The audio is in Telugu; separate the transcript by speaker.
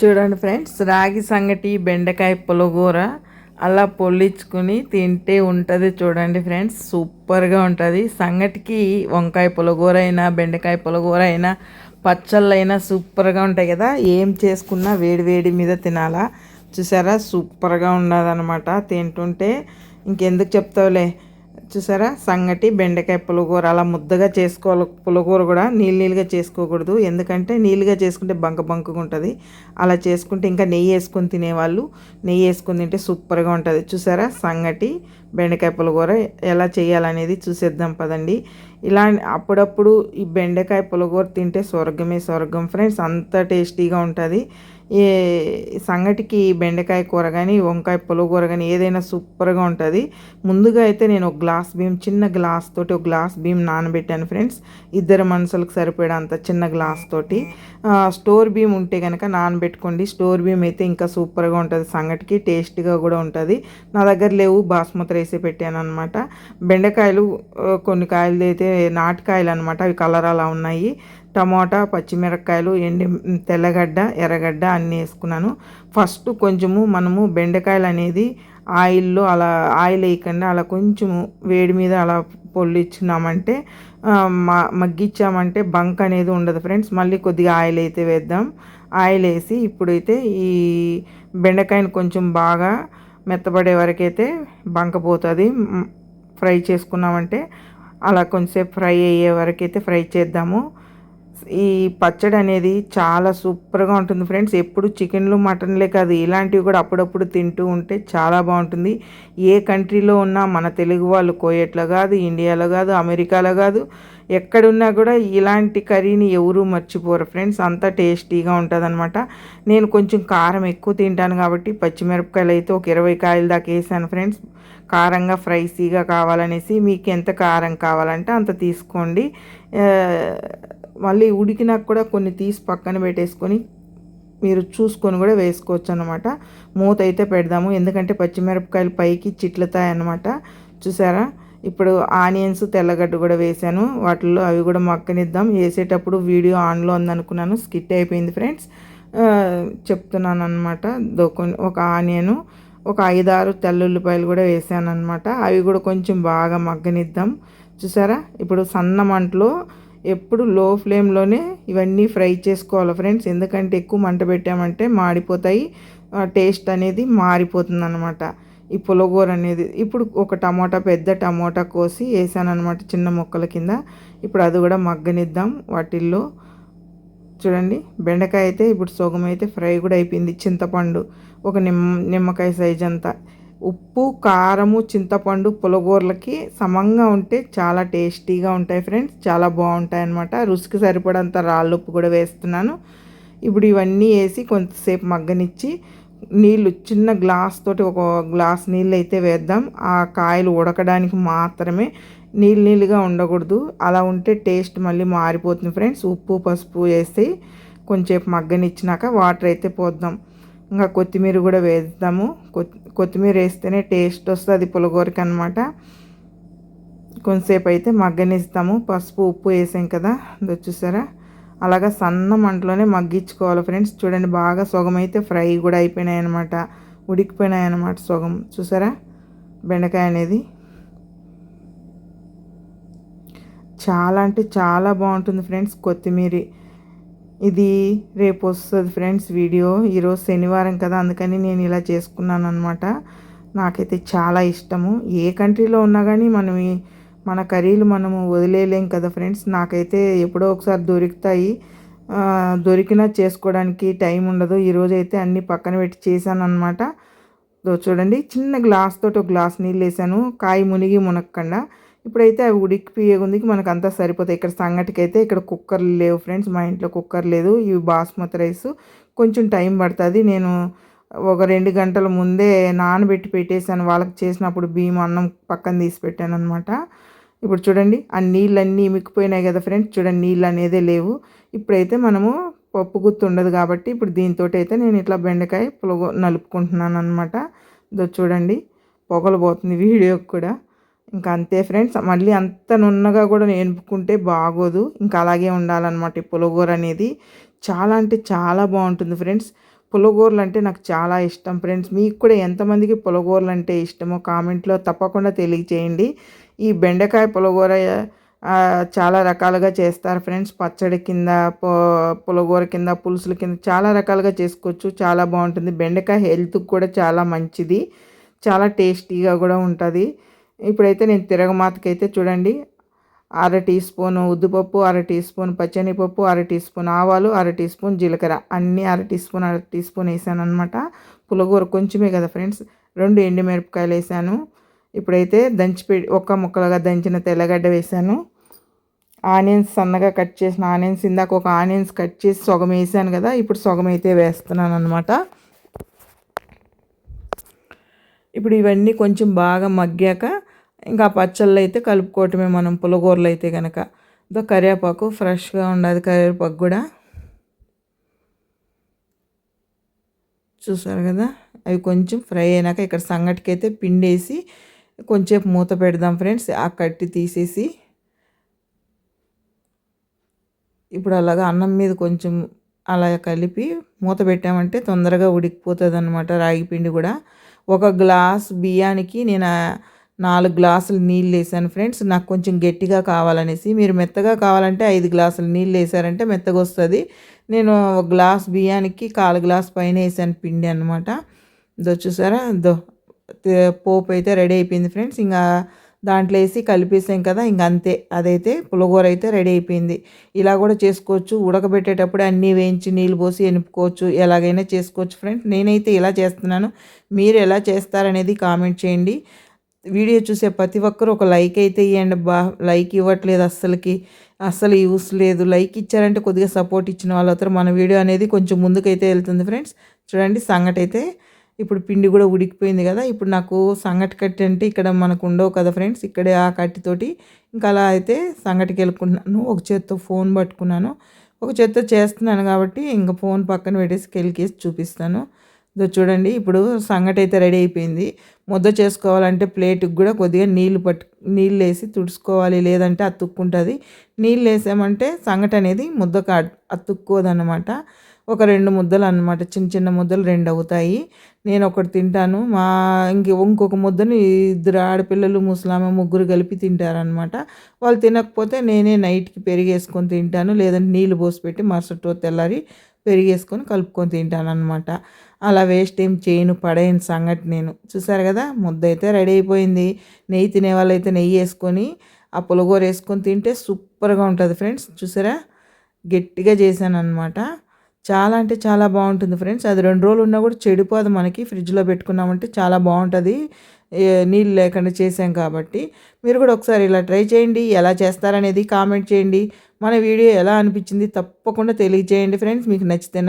Speaker 1: చూడండి ఫ్రెండ్స్ రాగి సంగటి బెండకాయ పులగూర అలా పొల్లించుకుని తింటే ఉంటుంది చూడండి ఫ్రెండ్స్ సూపర్గా ఉంటుంది. సంగటికి వంకాయ పులగూర అయినా బెండకాయ పులగూర అయినా పచ్చళ్ళు అయినా సూపర్గా ఉంటాయి కదా. ఏం చేసుకున్నా వేడి వేడి మీద తినాలా. చూసారా? సూపర్గా ఉండదన్నమాట తింటుంటే. ఇంకెందుకు చెప్తావులే? చూసారా? సంగటి బెండకాయ పులగూర అలా ముద్దగా చేసుకోవాలి. పులగూర కూడా నీళ్ళు నీళ్ళుగా చేసుకోకూడదు. ఎందుకంటే నీళ్ళుగా చేసుకుంటే బంక బంకగా ఉంటుంది. అలా చేసుకుంటే ఇంకా నెయ్యి వేసుకొని తినేవాళ్ళు. నెయ్యి వేసుకొని తింటే సూపర్గా ఉంటుంది. చూసారా? సంగటి బెండకాయ పులగూర ఎలా చేయాలనేది చూసేద్దాం పదండి. ఇలా అప్పుడప్పుడు ఈ బెండకాయ పులగూర తింటే స్వర్గమే స్వర్గం. ఫ్రెండ్స్ అంత టేస్టీగా ఉంటుంది. ఏ సంగటికి బెండకాయ కూర కానీ వంకాయ పులగూర కానీ ఏదైనా సూపర్గా ఉంటుంది. ముందుగా అయితే నేను ఒక గ్లాస్ బియ్యం చిన్న గ్లాస్ తోటి ఒక గ్లాస్ బియ్యం నానబెట్టాను ఫ్రెండ్స్. ఇద్దరు మనుషులకు సరిపడేంత చిన్న గ్లాస్ తోటి. స్టోర్ బియ్యం ఉంటే కనుక నానబెట్టుకోండి. స్టోర్ బియ్యం అయితే ఇంకా సూపర్గా ఉంటుంది. సంగటికి టేస్ట్గా కూడా ఉంటుంది. నా దగ్గర లేవు. బాస్మతి రైసే పెట్టాను అనమాట బెండకాయలు కొన్ని కాయలు అయితే నాటుకాయలు అనమాట అవి కలర్ అలా ఉన్నాయి. టమోటా పచ్చిమిరపకాయలు ఎండి తెల్లగడ్డ ఎర్రగడ్డ అన్నీ వేసుకున్నాను. ఫస్ట్ కొంచెము మనము బెండకాయలు అనేది ఆయిల్లో అలా ఆయిల్ వేయకుండా అలా కొంచెము వేడి మీద అలా పొల్లిచ్చినామంటే మగ్గిచ్చామంటే బంక్ అనేది ఉండదు ఫ్రెండ్స్. మళ్ళీ కొద్దిగా ఆయిల్ అయితే వేద్దాం. ఆయిల్ వేసి ఇప్పుడైతే ఈ బెండకాయని కొంచెం బాగా మెత్తబడే వరకైతే బంక పోతుంది. ఫ్రై చేసుకున్నామంటే అలా కొంచెంసేపు ఫ్రై అయ్యే వరకైతే ఫ్రై చేద్దాము. ఈ పచ్చడి అనేది చాలా సూపర్గా ఉంటుంది ఫ్రెండ్స్. ఎప్పుడు చికెన్లు మటన్లే కాదు ఇలాంటివి కూడా అప్పుడప్పుడు తింటూ ఉంటే చాలా బాగుంటుంది. ఏ కంట్రీలో ఉన్నా మన తెలుగు వాళ్ళు కోయట్లో కాదు ఇండియాలో కాదు అమెరికాలో కాదు ఎక్కడున్నా కూడా ఇలాంటి కర్రీని ఎవరు మర్చిపోరు ఫ్రెండ్స్. అంత టేస్టీగా ఉంటుంది అనమాట నేను కొంచెం కారం ఎక్కువ తింటాను కాబట్టి పచ్చిమిరపకాయలు అయితే ఒక ఇరవై కాయలు దాకా వేసాను ఫ్రెండ్స్. కారంగా ఫ్రైసీగా కావాలనేసి మీకు ఎంత కారం కావాలంటే అంత తీసుకోండి. మళ్ళీ ఉడికినాక కూడా కొన్ని తీసి పక్కన పెట్టేసుకొని మీరు చూసుకొని కూడా వేసుకోవచ్చు అనమాట మూత అయితే పెడదాము. ఎందుకంటే పచ్చిమిరపకాయలు పైకి చిట్లుతాయి అనమాట చూసారా? ఇప్పుడు ఆనియన్స్ తెల్లగడ్డ కూడా వేసాను. వాటిల్లో అవి కూడా మక్కనిద్దాం వేసేటప్పుడు వీడియో ఆన్లో ఉందనుకున్నాను. స్కిట్ అయిపోయింది ఫ్రెండ్స్. చెప్తున్నాను అనమాట ఒక ఆనియను ఒక ఐదారు తెల్లుల్లిపాయలు కూడా వేసాను అనమాట అవి కూడా కొంచెం బాగా మగ్గనిద్దాం. చూసారా? ఇప్పుడు సన్న మంటలో ఎప్పుడు లో ఫ్లేమ్లోనే ఇవన్నీ ఫ్రై చేసుకోవాలి ఫ్రెండ్స్. ఎందుకంటే ఎక్కువ మంట పెట్టామంటే మాడిపోతాయి. టేస్ట్ అనేది మారిపోతుంది అనమాట ఈ పులగూర అనేది ఇప్పుడు ఒక టమోటా పెద్ద టమోటా కోసి వేసాను అనమాట చిన్న మొక్కల కింద. ఇప్పుడు అది కూడా మగ్గనిద్దాం వాటిల్లో. చూడండి బెండకాయ అయితే ఇప్పుడు సొగం అయితే ఫ్రై కూడా అయిపోయింది చింతపండు. ఒక నిమ్మ నిమ్మకాయ సైజ్ అంతా. ఉప్పు కారము చింతపండు పులగూరలకి సమంగా ఉంటే చాలా టేస్టీగా ఉంటాయి ఫ్రెండ్స్. చాలా బాగుంటాయి అన్నమాట. రుచికి సరిపడంత రాళ్ళుప్పు కూడా వేస్తున్నాను. ఇప్పుడు ఇవన్నీ వేసి కొంతసేపు మగ్గనిచ్చి నీళ్ళు చిన్న గ్లాస్ తోటి ఒక గ్లాస్ నీళ్ళు అయితే వేద్దాం. ఆ కాయలు ఉడకడానికి మాత్రమే నీళ్ళు నీళ్ళుగా ఉండకూడదు. అలా ఉంటే టేస్ట్ మళ్ళీ మారిపోతుంది ఫ్రెండ్స్. ఉప్పు పసుపు వేసి కొంచెంసేపు మగ్గనిచ్చినాక వాటర్ అయితే పోద్దాం. ఇంకా కొత్తిమీర కూడా వేద్దాము. కొత్తిమీర వేస్తేనే టేస్ట్ వస్తుంది పులగూరకి అనమాట కొంతసేపు అయితే మగ్గనిస్తాము. పసుపు ఉప్పు వేసాం కదా చూసారా? అలాగా సన్న మంటలోనే మగ్గించుకోవాలి ఫ్రెండ్స్. చూడండి బాగా సొగం అయితే ఫ్రై కూడా అయిపోయినాయి అనమాట ఉడికిపోయినాయి అనమాట సొగం. చూసారా? బెండకాయ అనేది. చాలా అంటే చాలా బాగుంటుంది ఫ్రెండ్స్ కొత్తిమీర. ఇది రేపు వస్తుంది ఫ్రెండ్స్ వీడియో. ఈరోజు శనివారం కదా అందుకని నేను ఇలా చేసుకున్నాను అనమాట నాకైతే చాలా ఇష్టము. ఏ కంట్రీలో ఉన్నా కానీ మనం మన కర్రీలు మనము వదిలేయలేం కదా ఫ్రెండ్స్. నాకైతే ఎప్పుడో ఒకసారి దొరుకుతాయి. దొరికినా చేసుకోవడానికి టైం ఉండదు. ఈరోజు అయితే అన్నీ పక్కన పెట్టి చేశాను అనమాట చూడండి చిన్న గ్లాస్ తోటి ఒక గ్లాస్ నీళ్ళు వేసాను కాయ మునిగి మునక్కండా. ఇప్పుడైతే అవి ఉడికిపోయేందుకు మనకు అంతా సరిపోతాయి. ఇక్కడ సంగటికి అయితే ఇక్కడ కుక్కర్లు లేవు ఫ్రెండ్స్ మా ఇంట్లో కుక్కర్ లేదు. ఇవి బాస్మతి రైస్. కొంచెం టైం పడుతుంది. నేను ఒక రెండు గంటల ముందే నానబెట్టి పెట్టేశాను. వాళ్ళకి చేసినప్పుడు బియ్యం అన్నం పక్కన తీసి పెట్టాను అనమాట ఇప్పుడు చూడండి ఆ నీళ్ళన్నీ మిక్కిపోయినాయి కదా ఫ్రెండ్స్. చూడండి నీళ్ళు అనేదే లేవు. ఇప్పుడైతే మనము పప్పు గుర్తు ఉండదు కాబట్టి ఇప్పుడు దీంతో అయితే నేను ఇట్లా బెండకాయ పులగ నలుపుకుంటున్నాను అనమాట చూడండి పొగలు పోతుంది వీడియోకి కూడా. ఇంకా అంతే ఫ్రెండ్స్. మళ్ళీ అంత నున్నగా కూడా నేర్పుకుంటే బాగోదు. ఇంకా అలాగే ఉండాలన్నమాట ఈ పులగూర అనేది. చాలా అంటే చాలా బాగుంటుంది ఫ్రెండ్స్. పులగూరలు అంటే నాకు చాలా ఇష్టం ఫ్రెండ్స్. మీకు కూడా ఎంతమందికి పులగూరలు అంటే ఇష్టమో కామెంట్లో తప్పకుండా తెలియచేయండి. ఈ బెండకాయ పులగూర చాలా రకాలుగా చేస్తారు ఫ్రెండ్స్. పచ్చడి కింద పులగూర కింద పులుసుల కింద చాలా రకాలుగా చేసుకోవచ్చు. చాలా బాగుంటుంది. బెండకాయ హెల్త్కి కూడా చాలా మంచిది. చాలా టేస్టీగా కూడా ఉంటుంది. ఇప్పుడైతే నేను తిరగమాతకైతే చూడండి. అర టీ స్పూన్ ఉద్దుపప్పు అర టీ స్పూన్ పచ్చనిపప్పు అర టీ స్పూన్ ఆవాలు అర టీ స్పూన్ జీలకర్ర. అన్నీ అర టీ స్పూన్ అర టీ స్పూన్ వేసాను అనమాట పులగూర కొంచెమే కదా ఫ్రెండ్స్. రెండు ఎండుమిరపకాయలు వేసాను. ఇప్పుడైతే దంచి ఒక్క ముక్కలుగా దంచిన తెల్లగడ్డ వేసాను. ఆనియన్స్ సన్నగా కట్ చేసిన ఆనియన్స్ ఇందాక ఒక ఆనియన్స్ కట్ చేసి సొగం వేసాను కదా ఇప్పుడు సొగం అయితే వేస్తున్నాను అనమాట ఇప్పుడు ఇవన్నీ కొంచెం బాగా మగ్గాక ఇంకా పచ్చళ్ళు అయితే కలుపుకోవటమే మనం పులగూరలు అయితే కనుక ఇదో కరివేపాకు ఫ్రెష్గా ఉండదు కరివేపాకు కూడా. చూసారు కదా? అవి కొంచెం ఫ్రై అయినాక ఇక్కడ సంగటికి అయితే పిండేసి కొంచెం మూత పెడదాం ఫ్రెండ్స్. ఆ కట్టి తీసేసి ఇప్పుడు అలాగా అన్నం మీద కొంచెం అలా కలిపి మూత పెట్టామంటే తొందరగా ఉడికిపోతుంది అనమాట రాగి పిండి కూడా. ఒక గ్లాస్ బియ్యానికి నేను నాలుగు గ్లాసులు నీళ్ళు వేసాను ఫ్రెండ్స్. నాకు కొంచెం గట్టిగా కావాలనేసి మీరు మెత్తగా కావాలంటే ఐదు గ్లాసులు నీళ్ళు వేసారంటే మెత్తగా వస్తుంది. నేను ఒక గ్లాస్ బియ్యానికి కాలు గ్లాస్ పైన వేసాను పిండి అనమాట దో చూసారా? దో పోపు అయితే రెడీ అయిపోయింది ఫ్రెండ్స్. ఇంకా దాంట్లో వేసి కలిపేసాం కదా ఇంక అంతే. అదైతే పులగూర అయితే రెడీ అయిపోయింది. ఇలా కూడా చేసుకోవచ్చు. ఉడకబెట్టేటప్పుడు అన్నీ వేయించి నీళ్ళు పోసి ఎనుపుకోవచ్చు. ఎలాగైనా చేసుకోవచ్చు ఫ్రెండ్స్. నేనైతే ఇలా చేస్తున్నాను. మీరు ఎలా చేస్తారనేది కామెంట్ చేయండి. వీడియో చూసే ప్రతి ఒక్కరు ఒక లైక్ అయితే ఇవ్వండి బా. లైక్ ఇవ్వట్లేదు అస్సలకి. అస్సలు యూస్ లేదు. లైక్ ఇచ్చారంటే కొద్దిగా సపోర్ట్ ఇచ్చిన వాళ్ళతో మన వీడియో అనేది కొంచెం ముందుకైతే వెళ్తుంది ఫ్రెండ్స్. చూడండి సంగటి అయితే ఇప్పుడు పిండి కూడా ఉడికిపోయింది కదా. ఇప్పుడు నాకు సంగటి కట్టి అంటే ఇక్కడ మనకు ఉండవు కదా ఫ్రెండ్స్. ఇక్కడే ఆ కట్టితోటి ఇంకా అలా అయితే సంగటికి వెళ్ళుకున్నాను ఒక చేత్తో ఫోన్ పట్టుకున్నాను. ఒక చేత్తో చేస్తున్నాను కాబట్టి ఇంకా ఫోన్ పక్కన పెట్టేసి కెలికేసి చూపిస్తాను. చూడండి ఇప్పుడు సంగటి అయితే రెడీ అయిపోయింది. ముద్ద చేసుకోవాలంటే ప్లేట్కి కూడా కొద్దిగా నీళ్ళు పట్టు నీళ్ళు వేసి తుడుచుకోవాలి. లేదంటే అతుక్కుంటుంది. నీళ్ళు వేసామంటే సంగటి అనేది ముద్ద అతుక్కోదన్నమాట. ఒక రెండు ముద్దలు అనమాట చిన్న చిన్న ముద్దలు రెండు అవుతాయి. నేను ఒకటి తింటాను. మా ఇంక ఇంకొక ముద్దని ఇద్దరు ఆడపిల్లలు ముసలామ ముగ్గురు కలిపి తింటారనమాట వాళ్ళు తినకపోతే నేనే నైట్కి పెరిగేసుకొని తింటాను. లేదంటే నీళ్ళు పోసి పెట్టి మరుసటి తెల్లారి పెరిగేసుకొని కలుపుకొని తింటాను అనమాట అలా వేస్ట్ ఏం చేయను పడేయను సంగటి నేను. చూసారు కదా ముద్ద అయితే రెడీ అయిపోయింది. నెయ్యి తినే వాళ్ళైతే నెయ్యి వేసుకొని ఆ పులగూర వేసుకొని తింటే సూపర్గా ఉంటుంది ఫ్రెండ్స్. చూసారా? గట్టిగా చేశాను అనమాట చాలా అంటే చాలా బాగుంటుంది ఫ్రెండ్స్. అది రెండు రోజులు ఉన్నా కూడా చెడిపోదు మనకి ఫ్రిడ్జ్లో పెట్టుకున్నామంటే చాలా బాగుంటుంది. నీళ్ళు లేకుండా చేసాం కాబట్టి. మీరు కూడా ఒకసారి ఇలా ట్రై చేయండి. ఎలా చేస్తారనేది కామెంట్ చేయండి. మన వీడియో ఎలా అనిపించింది తప్పకుండా తెలియజేయండి ఫ్రెండ్స్. మీకు నచ్చితే